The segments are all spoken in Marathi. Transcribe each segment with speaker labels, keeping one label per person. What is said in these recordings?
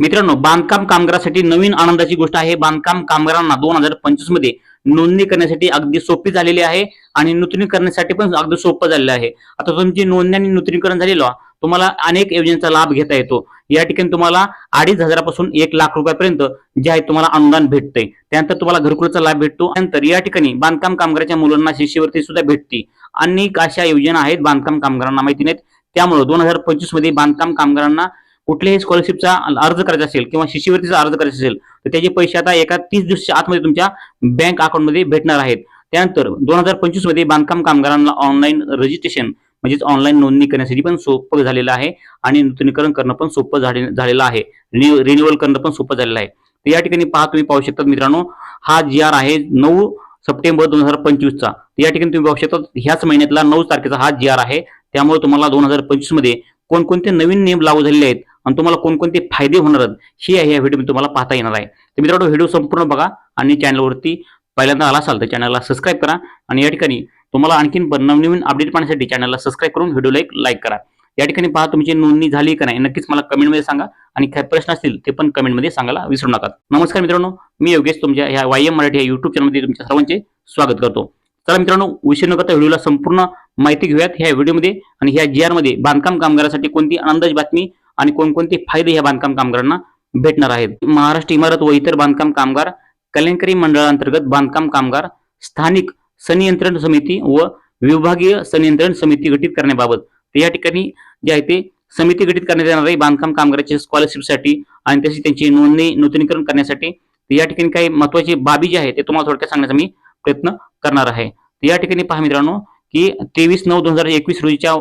Speaker 1: मित्रांनो बांधकाम कामगारासाठी नवीन आनंदाची गोष्ट आहे. बांधकाम कामगारांना दोन हजार पंचवीसमध्ये नोंदणी करण्यासाठी अगदी सोपी झालेली आहे आणि नूतनीकरणासाठी पण अगदी सोपं झालेलं आहे. आता तुमची नोंदणी आणि नूतनीकरण झालेलं तुम्हाला अनेक योजनेचा लाभ घेता येतो. या ठिकाणी तुम्हाला अडीच हजारापासून एक लाख रुपयापर्यंत जे आहे तुम्हाला अनुदान भेटते त्यानंतर तुम्हाला घरकुलाचा लाभ भेटतो. त्यानंतर या ठिकाणी बांधकाम कामगाराच्या मुलांना शिष्यवृत्ती सुद्धा भेटते. अनेक अशा योजना आहेत बांधकाम कामगारांना माहिती नाहीत. त्यामुळे दोन हजार पंचवीसमध्ये बांधकाम कामगारांना कुठल्याही स्कॉलरशिपचा अर्ज करायचा असेल किंवा शिष्यवृत्तीचा अर्ज करायचा असेल तर त्याचे पैसे आता एका तीस दिवसाच्या आतमध्ये तुमच्या बँक अकाउंटमध्ये भेटणार आहेत. त्यानंतर दोन हजार पंचवीसमध्ये बांधकाम कामगारांना ऑनलाईन रजिस्ट्रेशन म्हणजेच ऑनलाईन नोंदणी करण्यासाठी पण सोपं झालेलं आहे आणि नूतनीकरण करणं पण सोपं झाले झालेलं आहे. रिन्युअल करणं पण सोपं झालेलं आहे. तर या ठिकाणी पहा तुम्ही पाहू शकता मित्रांनो हा जी आर आहे नऊ सप्टेंबर दोन हजार पंचवीसचा या ठिकाणी तुम्ही पाहू शकता ह्याच महिन्यातला नऊ तारखेचा हा जी आर आहे. त्यामुळे तुम्हाला दोन हजार पंचवीसमध्ये कोणकोणते नवीन नियम लागू झालेले आहेत आणि तुम्हाला कोणकोणते फायदे होणार आहेत हे आहे या व्हिडिओ तुम्हाला पाहता येणार आहे. तर मित्रांनो व्हिडिओ संपूर्ण बघा आणि चॅनलवरती पहिल्यांदा आला असाल तर चॅनलला सबस्क्राईब करा आणि या ठिकाणी तुम्हाला आणखीन नवनवीन अपडेट पाहण्यासाठी चॅनलला सबस्क्राईब करून व्हिडिओला एक लाईक करा. या ठिकाणी पहा तुमची नोंदणी झाली का नाही नक्कीच मला कमेंटमध्ये सांगा आणि काही प्रश्न असतील ते पण कमेंटमध्ये सांगायला विसरू नका. नमस्कार मित्रांनो मी योगेश तुमच्या ह्या वाय एम मराठी या युट्यूब चॅनलमध्ये तुमच्या सर्वांचे स्वागत करतो. चला मित्रांनो उशीर न करता व्हिडिओला संपूर्ण माहिती घेऊयात ह्या व्हिडिओमध्ये आणि ह्या जी आरमध्ये बांधकाम कामगारासाठी कोणती आनंदाची बातमी आणि कोणकोणते फायदे ह्या बांधकाम कामगारांना भेटणार आहेत? महाराष्ट्र इमारत व इतर बांधकाम कामगार कल्याणकारी मंडळांतर्गत बांधकाम कामगार स्थानिक संनियंत्रण समिती व विभागीय संनियंत्रण समिती गठीत करण्याबाबत. तर या ठिकाणी जे आहे ते समिती गठीत करण्यात येणार आहे बांधकाम कामगारांच्या स्कॉलरशिपसाठी आणि तशी त्यांची नोंदणी नूतनीकरण करण्यासाठी तर या ठिकाणी काही महत्वाची बाबी जी आहे ते तुम्हाला थोडक्यात सांगण्याचा मी प्रयत्न करणार आहे. तर या ठिकाणी पहा मित्रांनो की तेवीस नऊ दोन हजार एकवीस रोजीच्या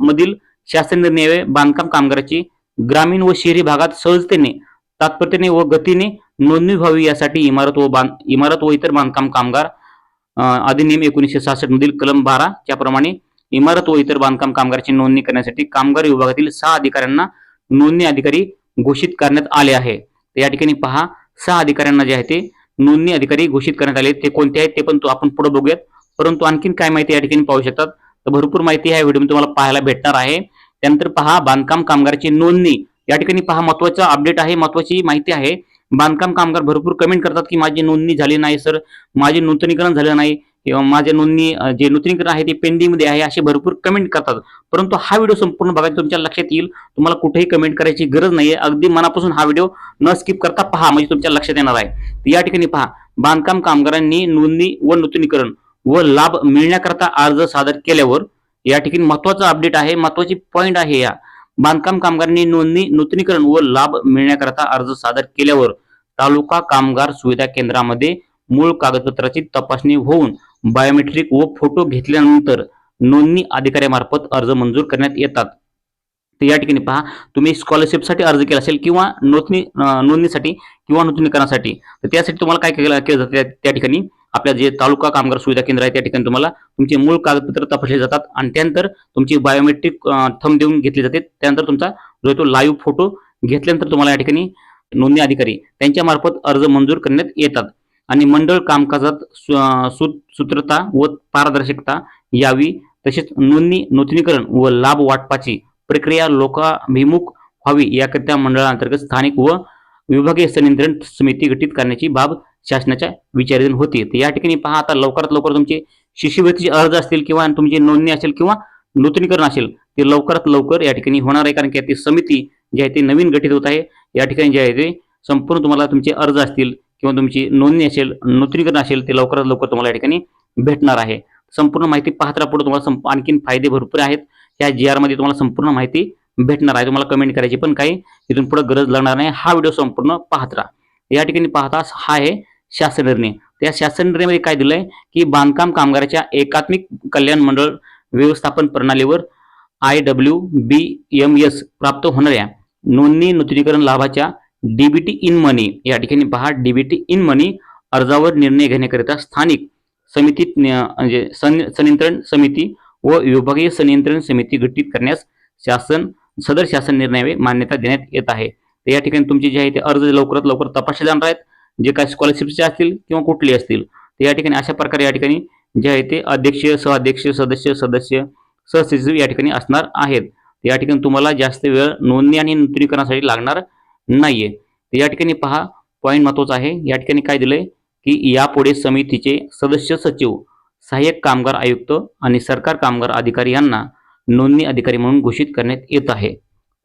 Speaker 1: मधील शासन निर्णय बांधकाम कामगाराची ग्रामीण व शहरी भागात सहजतेने तात्परतेने व गतीने नोंदणी व्हावी यासाठी इमारत व बांध इमारत व इतर बांधकाम कामगार अधिनियम एकोणीसशे सहासष्ट मधील कलम बारा त्याप्रमाणे इमारत व इतर बांधकाम कामगाराची नोंदणी करण्यासाठी कामगार विभागातील सहा अधिकाऱ्यांना नोंदणी अधिकारी घोषित करण्यात आले आहे. या ठिकाणी पहा सहा अधिकाऱ्यांना जे आहे ते नोंदणी अधिकारी घोषित करण्यात आले. ते कोणते आहेत ते पण आपण पुढे बघूयात. परंतु आणखीन काय माहिती या ठिकाणी पाहू शकतात. तर भरपूर माहिती ह्या व्हिडिओ तुम्हाला पाहायला भेटणार आहे. त्यानंतर पहा बांधकाम कामगारांची नोंदणी. या ठिकाणी पहा महत्त्वाचा अपडेट आहे महत्वाची माहिती आहे. बांधकाम कामगार भरपूर कमेंट करतात की माझी नोंदणी झाली नाही सर माझे नूतनीकरण झालं नाही. किंवा माझे नोंदणी जे नूतनीकरण आहे ते पेंडिंगमध्ये आहे असे भरपूर कमेंट करतात. परंतु हा व्हिडिओ संपूर्ण बघा तुमच्या लक्षात येईल. तुम्हाला कुठेही कमेंट करायची गरज नाहीये. अगदी मनापासून हा व्हिडिओ न स्किप करता पहा म्हणजे तुमच्या लक्षात येणार आहे. या ठिकाणी पहा बांधकाम कामगारांनी नोंदणी व नूतनीकरण व लाभ मिळण्याकरता अर्ज सादर केल्यावर या ठिकाणी महत्त्वाचा अपडेट आहे. महत्वाची पॉईंट आहे या. बांधकाम कामगारांनी नोंदणी नूतनीकरण व लाभ मिळण्याकरता अर्ज सादर केल्यावर तालुका कामगार सुविधा केंद्रामध्ये मूळ कागदपत्राची तपासणी होऊन बायोमेट्रिक व फोटो घेतल्यानंतर नोंदणी अधिकाऱ्यामार्फत अर्ज मंजूर करण्यात येतात. तर या ठिकाणी पहा तुम्ही स्कॉलरशिपसाठी अर्ज केला असेल किंवा नोंदणी नोंदणीसाठी किंवा नूतनीकरणासाठी तर त्यासाठी तुम्हाला काय केलं केलं जातं? त्या- त्या ठिकाणी आपल्या जे तालुका कामगार सुविधा केंद्र आहे त्या ठिकाणी तुम्हाला तुमचे मूळ कागदपत्र तपासले जातात आणि त्यानंतर तुमची बायोमेट्रिक थंब देऊन घेतली जाते. त्यानंतर तुमचा जो तो लाईव्ह फोटो घेतल्यानंतर तुम्हाला या ठिकाणी नोंदणी अधिकारी त्यांच्या मार्फत अर्ज मंजूर करण्यात येतात. आणि मंडळ कामकाजात सु- सूत्रता व पारदर्शकता यावी. तसेच नोंदणी नूतनीकरण व लाभ वाटपाची प्रक्रिया लोकाभिमुख व्हावी याकरिता मंडळांतर्गत स्थानिक व विभागीय संनियंत्रण समिती गठीत करण्याची बाब शासनाच्या विचाराधीन होती. तर या ठिकाणी पहा आता लवकरात लवकर तुमचे शिष्यवृत्तीचे अर्ज असतील किंवा तुमची नोंदणी असेल किंवा नूतनीकरण असेल ते लवकरात लवकर या ठिकाणी होणार आहे. कारण की ती समिती जी आहे ती नवीन गठीत होत आहे. या ठिकाणी जे आहे ते संपूर्ण तुम्हाला तुमचे अर्ज असतील किंवा तुमची नोंदणी असेल नूतनीकरण असेल ते लवकरात लवकर तुम्हाला या ठिकाणी भेटणार आहे. संपूर्ण माहिती पाहत पुढे तुम्हाला आणखीन फायदे भरपूर आहेत. या जी आरमध्ये तुम्हाला संपूर्ण माहिती भेटणार आहे. तुम्हाला कमेंट करायची पण काही इथून पुढे गरज लागणार नाही. हा व्हिडिओ संपूर्ण पाहत राहा. या ठिकाणी पाहता हा आहे शासन निर्णय. त्या शासन निर्णयामध्ये काय दिलंय? की बांधकाम कामगाराच्या एकात्मिक कल्याण मंडळ व्यवस्थापन प्रणालीवर I W B M S प्राप्त होणाऱ्या नोंदणी नूतनीकरण लाभाच्या डीबीटी इन मनी या ठिकाणी पहा डीबीटी इन मनी अर्जावर निर्णय घेण्याकरिता स्थानिक समितीत म्हणजे सं- संनियंत्रण समिती व विभागीय संनियंत्रण समिती गठीत करण्यास शासन सदर शासन निर्णयावे मान्यता देण्यात येत आहे. तर या ठिकाणी तुमचे जे आहे ते अर्ज लवकरात लवकर तपासले जाणार आहेत. जे काय स्कॉलरशिपचे असतील किंवा कुठले असतील तर या ठिकाणी अशा प्रकारे या ठिकाणी जे आहे ते अध्यक्ष सहअध्यक्ष सदस्य सदस्य सहसचिव या ठिकाणी असणार आहेत. या ठिकाणी तुम्हाला जास्त वेळ नोंदणी आणि नूतनीकरणासाठी लागणार नाहीये. तर या ठिकाणी पहा पॉईंट महत्त्वाचा आहे. या ठिकाणी काय दिलंय की यापुढे समितीचे सदस्य सचिव सहाय्यक कामगार आयुक्त आणि सरकार कामगार अधिकारी यांना नोंदणी अधिकारी म्हणून घोषित करण्यात येत आहे.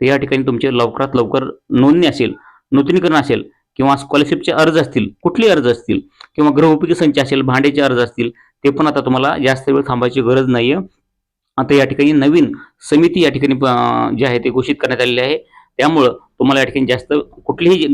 Speaker 1: तर या ठिकाणी तुमचे लवकरात लवकर नोंदणी असेल नूतनीकरण असेल किंवा स्कॉलरशिपचे अर्ज असतील कुठले अर्ज असतील किंवा गृहोपयोगी संच असेल भांड्याचे अर्ज असतील ते पण आता तुम्हाला जास्त वेळ थांबायची गरज नाही आहे आता या ठिकाणी नवीन समिती या ठिकाणी जे आहे ते घोषित करण्यात आलेली आहे. त्यामुळं तुम्हाला या ठिकाणी जास्त कुठलीही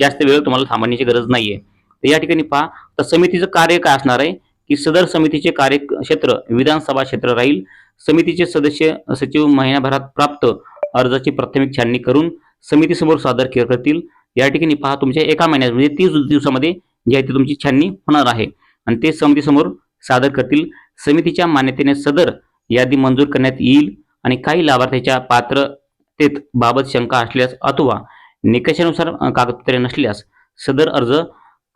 Speaker 1: जास्त वेळ तुम्हाला थांबण्याची गरज नाहीये. तर या ठिकाणी पहा तर समितीचं कार्य काय असणार आहे? की सदर समितीचे कार्यक्षेत्र विधानसभा क्षेत्र राहील. समितीचे सदस्य सचिव महिन्याभरात प्राप्त अर्जाची प्राथमिक छाननी करून समितीसमोर सादर करतील. या ठिकाणी पहा तुमच्या एका महिन्यात म्हणजे तीस दिवसामध्ये जी आहे ती तुमची छाननी होणार आहे. आणि ते समितीसमोर सादर करतील. समितीच्या मान्यतेने सदर यादी मंजूर करण्यात येईल आणि काही लाभार्थ्याच्या पात्रतेत बाबत शंका असल्यास अथवा निकषानुसार कागदपत्रे नसल्यास सदर अर्ज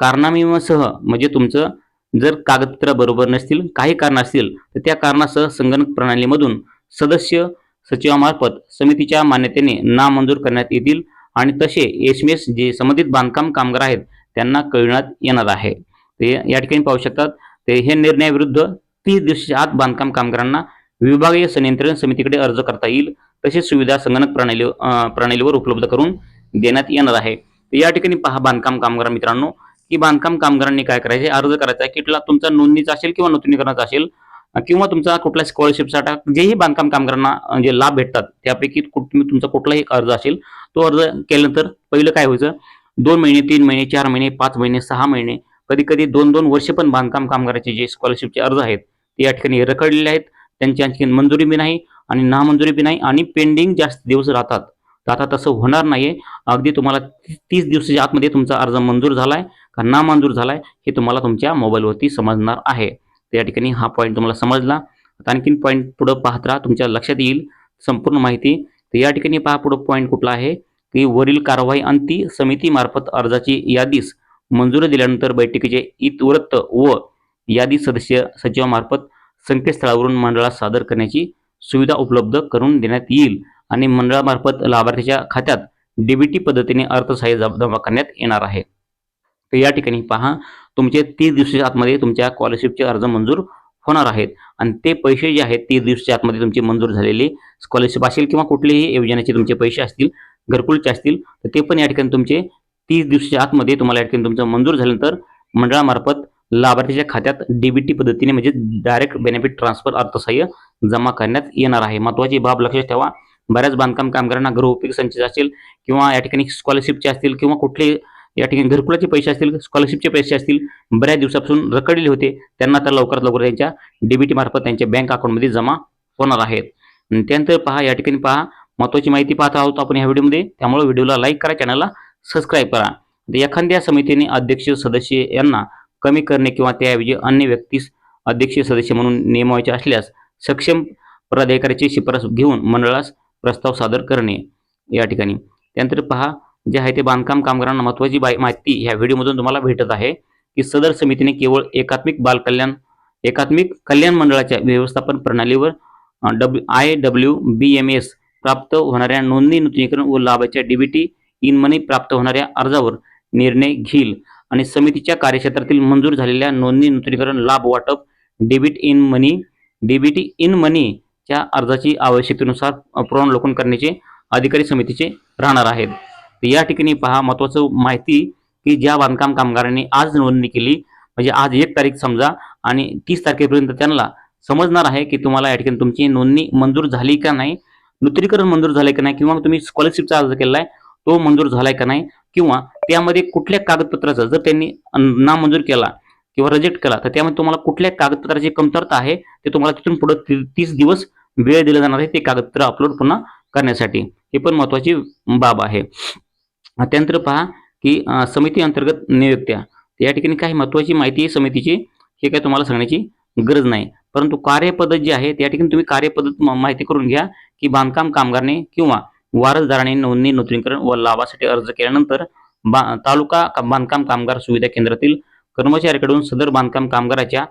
Speaker 1: कारनामेसह म्हणजे तुमचं जर कागदपत्र बरोबर नसतील काही कारण असतील तर त्या कारणासह संगणक प्रणालीमधून सदस्य सचिवामार्फत समितीच्या मान्यतेने नामंजूर करण्यात येतील. आणि तसे एस एम एस जे संबंधित बांधकाम कामगार आहेत त्यांना कळविण्यात येणार आहे. ते या ठिकाणी पाहू शकतात. ते हे निर्णयाविरुद्ध तीस दिवसाच्या आत बांधकाम कामगारांना विभागीय संनियंत्रण समितीकडे अर्ज करता येईल तसेच सुविधा संगणक प्रणाली प्रणालीवर उपलब्ध करून देण्यात येणार आहे. या ठिकाणी पहा बांधकाम कामगार मित्रांनो की बांधकाम कामगारांनी काय करायचे? अर्ज करायचा आहे किटला तुमचा नोंदणीचा असेल किंवा नूतनीकरणाचा असेल किंवा तुमचा कुठला स्कॉलरशिपसाठी जेही बांधकाम कामगारांना जे लाभ भेटतात त्यापैकी कुठ- तुम्ही तुमचा कुठलाही अर्ज असेल तो अर्ज केल्यानंतर पहिलं काय व्हायचं? दोन महिने तीन महिने चार महिने पाच महिने सहा महिने कधी कधी दोन दोन वर्ष पण बांधकाम कामगाराचे जे स्कॉलरशिपचे अर्ज आहेत ते या ठिकाणी रखडलेले आहेत. त्यांची आणखी मंजुरी बी नाही आणि नामंजुरी बी नाही आणि पेंडिंग जास्त दिवस राहतात. आता तसं होणार नाहीये. अगदी तुम्हाला तीस दिवसाच्या आतमध्ये तुमचा अर्ज मंजूर झालाय का नामंजूर झालाय हे तुम्हाला तुमच्या मोबाईलवरती समजणार आहे. तर या ठिकाणी हा पॉईंट तुम्हाला समजला. आता आणखीन पॉईंट पुढं पाहत राहा तुमच्या लक्षात येईल संपूर्ण माहिती. तर या ठिकाणी पहा पुढं पॉईंट कुठला आहे की वरील कारवाई अंती समितीमार्फत अर्जाची यादीस मंजुरी दिल्यानंतर बैठकीचे इतवृत्त व यादी सदस्य सचिवामार्फत संकेतस्थळावरून मंडळात सादर करण्याची सुविधा उपलब्ध करून देण्यात येईल. आणि मंडळामार्फत लाभार्थीच्या खात्यात डीबीटी पद्धतीने अर्थसहाय्य जमा करण्यात येणार आहे. तर या ठिकाणी पहा तुमचे तीस दिवसाच्या आतमध्ये तुमच्या स्कॉलरशिपचे अर्ज मंजूर होणार आहेत. आणि ते पैसे जे आहेत तीस दिवसाच्या आतमध्ये तुमचे मंजूर झालेले स्कॉलरशिप असेल किंवा कुठलेही योजनेचे तुमचे पैसे असतील घरकुलचे असतील तर ते पण या ठिकाणी तुमचे तीस दिवसाच्या आतमध्ये तुम्हाला या ठिकाणी तुमचं मंजूर झाल्यानंतर मंडळामार्फत लाभार्थीच्या खात्यात डीबीटी पद्धतीने म्हणजे डायरेक्ट बेनिफिट ट्रान्सफर अर्थसहाय्य जमा करण्यात येणार आहे. महत्वाची बाब लक्षात ठेवा. बऱ्याच बांधकाम कामगारांना गृहोपयोगी संच असेल किंवा या ठिकाणी स्कॉलरशिपचे असतील किंवा कुठले या ठिकाणी घरकुलाचे पैसे असतील स्कॉलरशिपचे पैसे असतील बऱ्याच दिवसापासून रखडलेले होते. त्यांना तर लवकरात लवकर त्यांच्या डीबीटी मार्फत त्यांच्या बँक अकाउंटमध्ये जमा होणार आहेत. त्यानंतर पहा या ठिकाणी पहा महत्वाची माहिती पाहत आहोत आपण या व्हिडिओमध्ये. त्यामुळे व्हिडिओला लाईक करा चॅनलला सबस्क्राईब करा. एखाद्या समितीने अध्यक्ष सदस्य यांना कमी करणे किंवा त्याऐवजी अन्य व्यक्तीस अध्यक्षीय सदस्य म्हणून नेमवायचे असल्यास सक्षम पदाधिकाऱ्याची शिफारस घेऊन मंडळास प्रस्ताव सादर करणे या ठिकाणी. त्यानंतर पहा जे आहे ते बांधकाम कामगारांना महत्वाची माहिती ह्या व्हिडिओमधून तुम्हाला भेटत आहे की सदर समितीने केवळ एकात्मिक बालकल्याण एकात्मिक कल्याण मंडळाच्या व्यवस्थापन प्रणालीवर W I W B M S प्राप्त होणाऱ्या नोंदणी नूतनीकरण व लाभाच्या डीबीटी इन मनी प्राप्त होणाऱ्या अर्जावर निर्णय घेईल आणि समितीच्या कार्यक्षेत्रातील मंजूर झालेल्या नोंदणी नूतनीकरण लाभ वाटप debit in money DBT in मनीच्या अर्जाची आवश्यकतेनुसार पुनर्लोकन करण्याचे अधिकारी समितीचे राहणार आहेत. तर या ठिकाणी पहा महत्वाचं माहिती की ज्या बांधकाम कामगारांनी आज नोंदणी केली म्हणजे आज एक तारीख समजा आणि तीस तारखेपर्यंत त्यांना समजणार आहे की तुम्हाला या ठिकाणी तुमची नोंदणी मंजूर झाली का नाही नूतनीकरण मंजूर झालंय का नाही किंवा तुम्ही स्कॉलरशिपचा अर्ज केला आहे तो मंजूर झालाय का नाही किंवा त्यामध्ये कुठल्या कागदपत्राचा जर त्यांनी नामंजूर केला किंवा रिजेक्ट केला तर त्यामध्ये तुम्हाला कुठल्या कागदपत्राची कमतरता आहे ते तुम्हाला तिथून पुढे तीस दिवस वेळ दिला जाणार आहे ते कागदपत्र अपलोड पुन्हा करण्यासाठी. हे पण महत्वाची बाब आहे. त्यानंतर पहा की समिती अंतर्गत नियुक्त्या. या ठिकाणी काही महत्त्वाची माहिती आहे समितीची हे काय तुम्हाला सांगण्याची गरज नाही. परंतु कार्यपद्धत जी आहे त्या ठिकाणी तुम्ही कार्यपद्धत माहिती करून घ्या की बांधकाम कामगारने किंवा वारसदाराने नोंदणी नूतनीकरण व लाभासाठी अर्ज केल्यानंतर बा तालुका बांधकाम कामगार सुविधा केंद्रातील कर्मचाऱ्याकडून सदर बांधकाम कामगाराच्या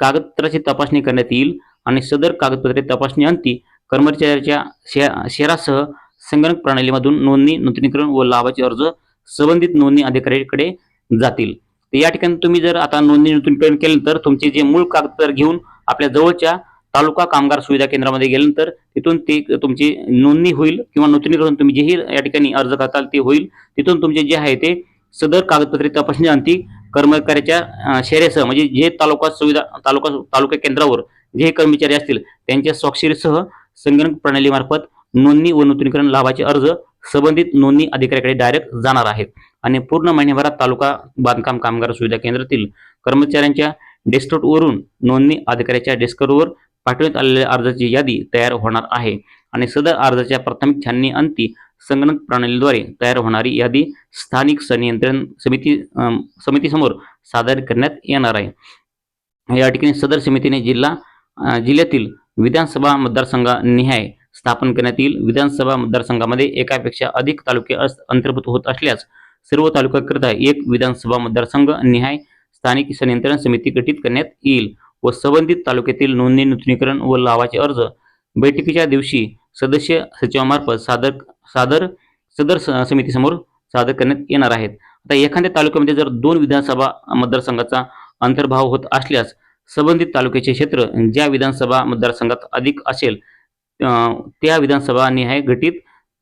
Speaker 1: कागदपत्राची तपासणी करण्यात येईल आणि सदर कागदपत्रे तपासणी अंती कर्मचाऱ्याच्या शे शेरासह संगणक प्रणालीमधून नोंदणी नूतनीकरण व लाभाचे अर्ज संबंधित नोंदणी अधिकाऱ्याकडे जातील. तर या ठिकाणी तुम्ही जर आता नोंदणी नूतनीकरण केलं तर तुमचे जे मूळ कागदपत्र घेऊन आपल्या जवळच्या तालुका कामगार सुविधा केंद्रामध्ये गेल्यानंतर तिथून ते तुमची नोंदणी होईल किंवा नूतनीकरण तुम्ही जेही या ठिकाणी अर्ज करताल ते होईल. तिथून तुमचे जे आहे ते सदर कागदपत्रे तपासण्याअंती कर्मचाऱ्याच्या शेरेसह म्हणजे जे तालुका सुविधा तालुका तालुका केंद्रावर जे कर्मचारी असतील त्यांच्या स्वाक्षरीसह संगणक प्रणालीमार्फत नोंदणी व नूतनीकरण लाभाचे अर्ज संबंधित नोंदणी अधिकाऱ्याकडे डायरेक्ट जाणार आहेत. आणि पूर्ण महिन्याभरात तालुका बांधकाम कामगार सुविधा केंद्रातील कर्मचाऱ्यांच्या डेस्कटवरून नोंदणी अधिकाऱ्याच्या डेस्कटवर पाठवण्यात आलेल्या अर्जाची यादी तयार होणार आहे. आणि सदर अर्जाच्या प्राथमिक छाननी अंती संगणक प्रणालीद्वारे तयार होणारी यादी स्थानिक संनियंत्रण समिती समितीसमोर सादर करण्यात येणार आहे. या ठिकाणी सदर समितीने जिल्हा जिल्ह्यातील विधानसभा मतदारसंघानिहाय स्थापन करण्यात येईल. विधानसभा मतदारसंघामध्ये एकापेक्षा अधिक तालुके अस- अंतर्भूत होत असल्यास सर्व तालुक्याकरिता एक विधानसभा मतदारसंघ निहाय स्थानिक संनियंत्रण समिती गठीत करण्यात येईल व संबंधित तालुक्यातील नोंदणी नूतनीकरण व लावाचे अर्ज बैठकीच्या दिवशी सदस्य सचिवामार्फत सादर सादर सदर स- समितीसमोर सादर करण्यात येणार आहेत. आता एखाद्या तालुक्यामध्ये जर दोन विधानसभा मतदारसंघाचा अंतर्भाव होत असल्यास संबंधित तालुक्याचे क्षेत्र ज्या विधानसभा मतदारसंघात अधिक असेल त्या विधानसभा निहाय गठीत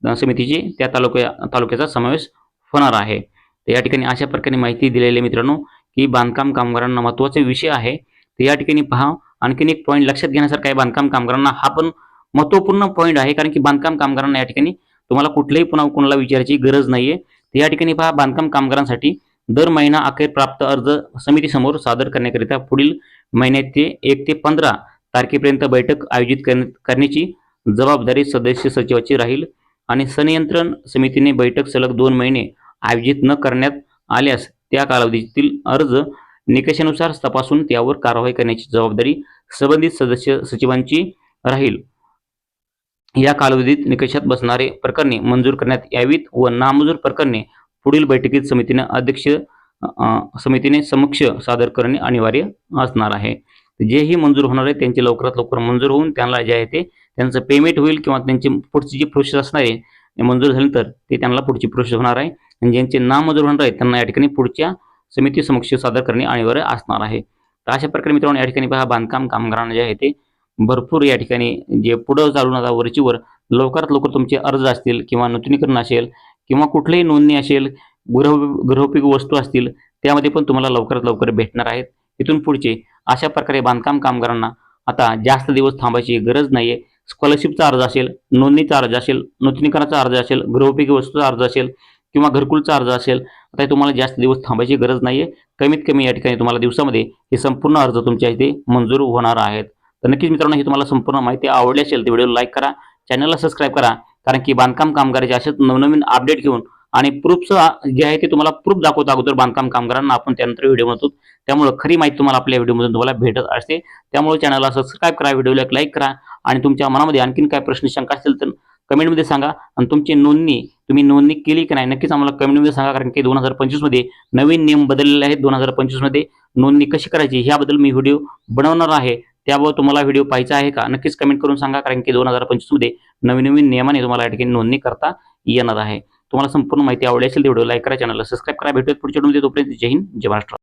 Speaker 1: समितीची त्या तालुक्या तालुक्याचा समावेश होणार आहे. तर या ठिकाणी अशा प्रकारे माहिती दिलेली मित्रांनो की बांधकाम कामगारांना महत्त्वाचा विषय आहे. तर या ठिकाणी पहा आणखीन एक पॉईंट लक्षात घेण्यासारखा आहे बांधकाम कामगारांना. हा पण महत्त्वपूर्ण पॉईंट आहे कारण की बांधकाम कामगारांना या ठिकाणी तुम्हाला कुठल्याही पुन्हा कोणाला विचारायची गरज नाहीये. तर या ठिकाणी पहा बांधकाम कामगारांसाठी दर महिना अखेर प्राप्त अर्ज समितीसमोर सादर करण्याकरिता पुढील महिन्यात ते एक ते पंधरा तारखेपर्यंत बैठक आयोजित करण्याची जबाबदारी सदस्य सचिवाची राहील आणि संनियंत्रण समितीने बैठक सलग दोन महिने आयोजित न करण्यात आल्यास त्या कालावधीतील अर्ज निकषानुसार तपासून त्यावर कारवाई करण्याची जबाबदारी संबंधित सदस्य सचिवांची राहील. या कालावधीत निकषात बसणारे प्रकरणे मंजूर करण्यात यावीत व नामंजूर प्रकरणे पुढील बैठकीत समितीने अध्यक्ष समितीने समक्ष सादर करणे अनिवार्य असणार आहे. जेही मंजूर होणार आहे त्यांचे लवकरात लवकर मंजूर होऊन त्यांना जे आहे ते त्यांचं पेमेंट होईल किंवा त्यांची पुढची जी प्रोसेस असणार आहे मंजूर झाल्यानंतर ते त्यांना पुढची प्रोसेस होणार आहे. आणि ज्यांचे नामंजूर होणार आहे त्यांना या ठिकाणी पुढच्या समिती समक्ष सादर करणे अनिवार्य असणार आहे. तर अशा प्रकारे मित्रांनो या ठिकाणी पहा बांधकाम कामगारांना जे आहे ते भरपूर या ठिकाणी जे पुढं चालून आता वरचीवर लवकरात लवकर तुमचे अर्ज असतील किंवा नूतनीकरण असेल किंवा कुठलीही नोंदणी असेल गृह गृहोपयोगी वस्तू असतील त्यामध्ये पण तुम्हाला लवकरात लवकर भेटणार आहेत. इथून पुढचे अशा प्रकारे बांधकाम कामगारांना आता जास्त दिवस थांबायची गरज नाही आहे स्कॉलरशिपचा अर्ज असेल नोंदणीचा अर्ज असेल नूतनीकरणाचा अर्ज असेल गृहोपयोगी वस्तूचा अर्ज असेल किंवा घरकुलचा अर्ज असेल आता हे तुम्हाला जास्त दिवस थांबायची गरज नाही आहे कमीत कमी या ठिकाणी तुम्हाला दिवसामध्ये हे संपूर्ण अर्ज तुमच्या इथे मंजूर होणार आहेत. तर नक्कीच मित्रांनो ही तुम्हाला संपूर्ण माहिती आवडली असेल तर व्हिडिओ लाईक करा चॅनलला सबस्क्राईब करा कारण की बांधकाम कामगाराचे असेच नवनवीन अपडेट घेऊन आणि प्रूफचं जे आहे ते तुम्हाला प्रूफ दाखवतो अगोदर बांधकाम कामगारांना आपण त्यानंतर व्हिडिओ म्हणतो. त्यामुळे खरी माहिती तुम्हाला आपल्या व्हिडिओमधून तुम्हाला भेटत असते. त्यामुळे चॅनलला सबस्क्राईब करा व्हिडिओला एक लाईक करा आणि तुमच्या मनामध्ये आणखीन काय प्रश्न शंका असेल तर कमेंटमध्ये सांगा. आणि तुमची नोंदणी तुम्ही नोंदणी केली की नाही नक्कीच आम्हाला कमेंटमध्ये सांगा कारण की दोन हजार पंचवीसमध्ये नवीन नियम बदललेले आहेत दोन हजार पंचवीसमध्ये. नोंदणी कशी करायची ह्याबद्दल मी व्हिडिओ बनवणार आहे. त्याबाबत तुम्हाला व्हिडिओ पाहायचा आहे का नक्कीच कमेंट करून सांगा कारण की दोन हजार पंचवीसमध्ये नवीन नवीन नियमाने तुम्हाला या ठिकाणी नोंदणी करता येणार आहे. तुम्हाला संपूर्ण माहिती आवडली असेल तर व्हिडिओ लाईक करा चॅनलला सबस्क्राईब करा भेटूयात पुढच्या तोपर्यंत जय हिंद जय महाराष्ट्र.